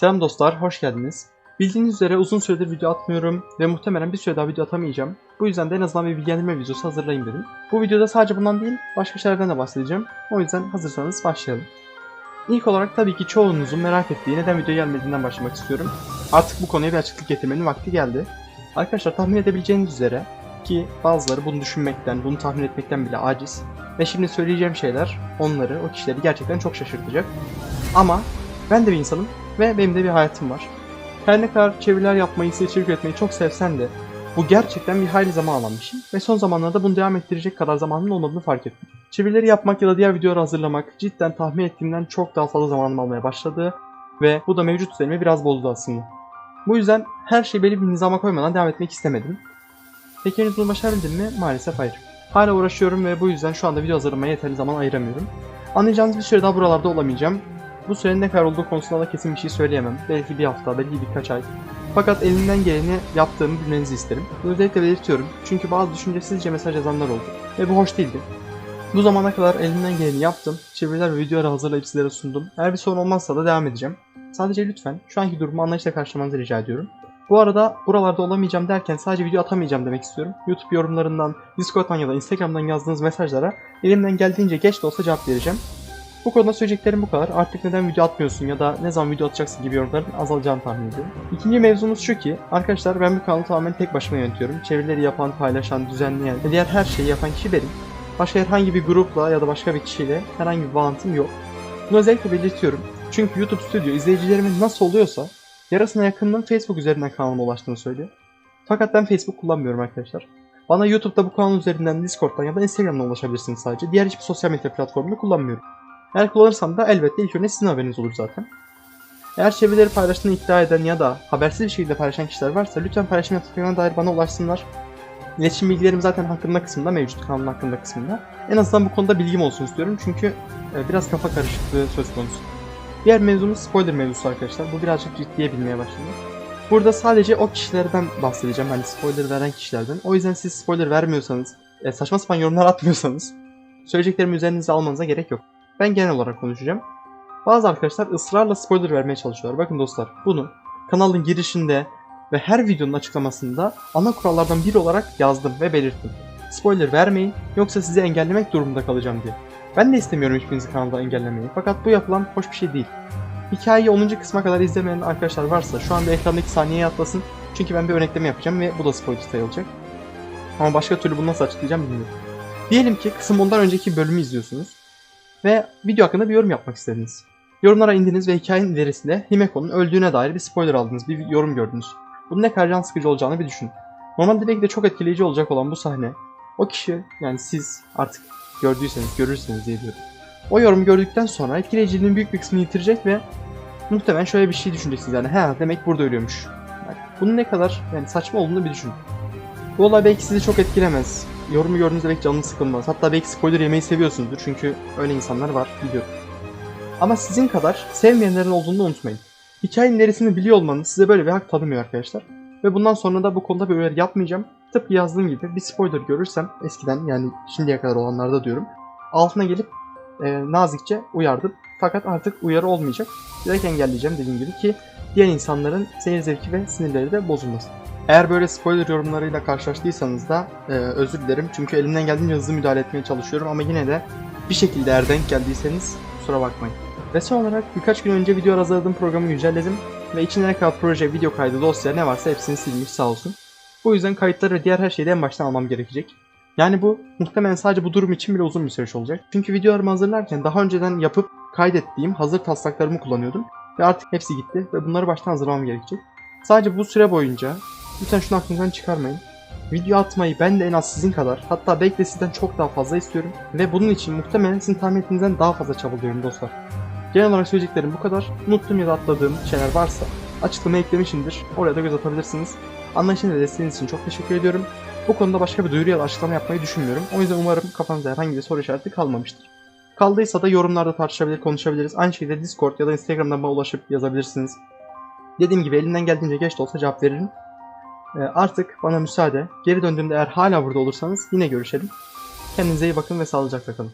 Selam dostlar, hoş geldiniz. Bildiğiniz üzere uzun süredir video atmıyorum ve muhtemelen bir süre daha video atamayacağım. Bu yüzden de en azından bir bilgilendirme videosu hazırlayayım dedim. Bu videoda sadece bundan değil, başka şeylerden de bahsedeceğim. O yüzden hazırsanız başlayalım. İlk olarak tabii ki çoğunuzun merak ettiği neden video gelmediğinden başlamak istiyorum. Artık bu konuya bir açıklık getirmenin vakti geldi. Arkadaşlar tahmin edebileceğiniz üzere ki bazıları bunu düşünmekten, bunu tahmin etmekten bile aciz. Ve şimdi söyleyeceğim şeyler onları, o kişileri gerçekten çok şaşırtacak. Ama ben de bir insanım ve benim de bir hayatım var. Her ne kadar çeviriler yapmayı, içerik üretmeyi çok sevsen de bu gerçekten bir hayli zaman alan bir şey ve son zamanlarda bunu devam ettirecek kadar zamanın olmadığını fark ettim. Çevirileri yapmak ya da diğer videoları hazırlamak cidden tahmin ettiğimden çok daha fazla zamanım almaya başladı ve bu da mevcut düzenimi biraz bozdu aslında. Bu yüzden her şeyi belli bir nizama koymadan devam etmek istemedim. Peki henüz bunu başarabildim mi? Maalesef hayır. Hala uğraşıyorum ve bu yüzden şu anda video hazırlamaya yeterli zaman ayıramıyorum. Anlayacağınız bir süre daha buralarda olamayacağım. Bu sürenin ne kadar olduğu konusunda da kesin bir şey söyleyemem. Belki bir hafta, belki birkaç ay. Fakat elimden geleni yaptığımı bilmenizi isterim. Bunu özellikle belirtiyorum. Çünkü bazı düşüncesizce mesaj yazanlar oldu. Ve bu hoş değildi. Bu zamana kadar elimden geleni yaptım. Çeviriler ve videoları hazırlayıp sizlere sundum. Eğer bir sorun olmazsa da devam edeceğim. Sadece lütfen şu anki durumu anlayışla karşılamanızı rica ediyorum. Bu arada buralarda olamayacağım derken sadece video atamayacağım demek istiyorum. YouTube yorumlarından, Discord'dan ya da Instagram'dan yazdığınız mesajlara elimden geldiğince geç de olsa cevap vereceğim. Bu konuda söyleyeceklerim bu kadar. Artık neden video atmıyorsun ya da ne zaman video atacaksın gibi yorumların azalacağını tahmin ediyorum. İkinci mevzumuz şu ki, arkadaşlar ben bu kanalı tamamen tek başıma yönetiyorum. Çevirileri yapan, paylaşan, düzenleyen ve diğer her şeyi yapan kişi benim. Başka herhangi bir grupla ya da başka bir kişiyle herhangi bir bağlantım yok. Bunu özellikle belirtiyorum. Çünkü YouTube Studio izleyicilerimin nasıl oluyorsa yarısına yakınının Facebook üzerinden kanalıma ulaştığını söylüyor. Fakat ben Facebook kullanmıyorum arkadaşlar. Bana YouTube'da bu kanal üzerinden Discord'dan ya da Instagram'dan ulaşabilirsiniz sadece. Diğer hiçbir sosyal medya platformunu kullanmıyorum. Eğer kullanırsam da elbette ilk önce sizin haberiniz olur zaten. Eğer çevirileri paylaştığını iddia eden ya da habersiz bir şekilde paylaşan kişiler varsa lütfen paylaşım yaptıklarına dair bana ulaşsınlar. İletişim bilgilerim zaten hakkında kısmında mevcut, kanalın hakkında kısmında. En azından bu konuda bilgim olsun istiyorum çünkü e, biraz kafa karışıklığı söz konusu. Diğer mevzumuz spoiler mevzusu arkadaşlar. Bu birazcık ciddiye binmeye başladı. Burada sadece o kişilerden bahsedeceğim. Hani spoiler veren kişilerden. O yüzden siz spoiler vermiyorsanız, e, saçma sapan yorumlar atmıyorsanız söyleyeceklerimi üzerinize almanıza gerek yok. Ben genel olarak konuşacağım. Bazı arkadaşlar ısrarla spoiler vermeye çalışıyorlar. Bakın dostlar bunu kanalın girişinde ve her videonun açıklamasında ana kurallardan biri olarak yazdım ve belirttim. Spoiler vermeyin yoksa sizi engellemek durumunda kalacağım diye. Ben de istemiyorum hiçbirinizi kanalda engellemeyi fakat bu yapılan hoş bir şey değil. Hikayeyi 10. kısma kadar izlemeyen arkadaşlar varsa şu anda ekrandaki saniyeye atlasın. Çünkü ben bir örnekleme yapacağım ve bu da spoiler sayılacak. Ama başka türlü bunu nasıl açıklayacağım bilmiyorum. Diyelim ki kısım ondan önceki bölümü izliyorsunuz ve video hakkında bir yorum yapmak istediniz. Yorumlara indiniz ve hikayenin ilerisinde Himeko'nun öldüğüne dair bir spoiler aldınız, bir yorum gördünüz. Bunun ne kadar can sıkıcı olacağını bir düşünün. Normalde belki de çok etkileyici olacak olan bu sahne, o kişi yani siz artık gördüyseniz, görürseniz diye diyorum. O yorumu gördükten sonra etkileyiciliğinin büyük bir kısmını yitirecek ve muhtemelen şöyle bir şey düşüneceksiniz yani ha demek burada ölüyormuş. Yani bunun ne kadar yani saçma olduğunu bir düşünün. Bu olay belki sizi çok etkilemez. Yorumu gördüğünüzde belki canınız sıkılmaz. Hatta belki spoiler yemeyi seviyorsunuzdur çünkü öyle insanlar var biliyorum. Ama sizin kadar sevmeyenlerin olduğunu unutmayın. Hikayenin neresini biliyor olmanız size böyle bir hak tanımıyor arkadaşlar. Ve bundan sonra da bu konuda bir uyarı yapmayacağım. Tıpkı yazdığım gibi bir spoiler görürsem eskiden yani şimdiye kadar olanlarda diyorum. Altına gelip e, nazikçe uyardım. Fakat artık uyarı olmayacak. Direkt engelleyeceğim dediğim gibi ki diğer insanların seyir zevki ve sinirleri de bozulmasın. Eğer böyle spoiler yorumlarıyla karşılaştıysanız da e, özür dilerim. Çünkü elimden geldiğince hızlı müdahale etmeye çalışıyorum ama yine de bir şekilde eğer denk geldiyseniz kusura bakmayın. Ve son olarak birkaç gün önce video hazırladığım programı güncelledim ve içinde ne kadar proje, video kaydı, dosya ne varsa hepsini silmiş sağ olsun. Bu yüzden kayıtları diğer her şeyi de en baştan almam gerekecek. Yani bu muhtemelen sadece bu durum için bile uzun bir süreç olacak. Çünkü videolarımı hazırlarken daha önceden yapıp kaydettiğim hazır taslaklarımı kullanıyordum. Ve artık hepsi gitti ve bunları baştan hazırlamam gerekecek. Sadece bu süre boyunca lütfen şunu aklınızdan çıkarmayın. Video atmayı ben de en az sizin kadar hatta belki de sizden çok daha fazla istiyorum. Ve bunun için muhtemelen sizin tahmin ettiğinizden daha fazla çabalıyorum dostlar. Genel olarak söyleyeceklerim bu kadar. Unuttuğum ya da atladığım şeyler varsa açıklamaya eklemişimdir. Oraya da göz atabilirsiniz. Anlayışınız ve desteğiniz için çok teşekkür ediyorum. Bu konuda başka bir duyuru ya da açıklama yapmayı düşünmüyorum. O yüzden umarım kafanızda herhangi bir soru işareti kalmamıştır. Kaldıysa da yorumlarda tartışabilir, konuşabiliriz. Aynı şekilde Discord ya da Instagram'dan bana ulaşıp yazabilirsiniz. Dediğim gibi elinden geldiğince geç de olsa cevap veririm. Ee, artık bana müsaade. Geri döndüğümde eğer hala burada olursanız yine görüşelim. Kendinize iyi bakın ve sağlıcakla kalın.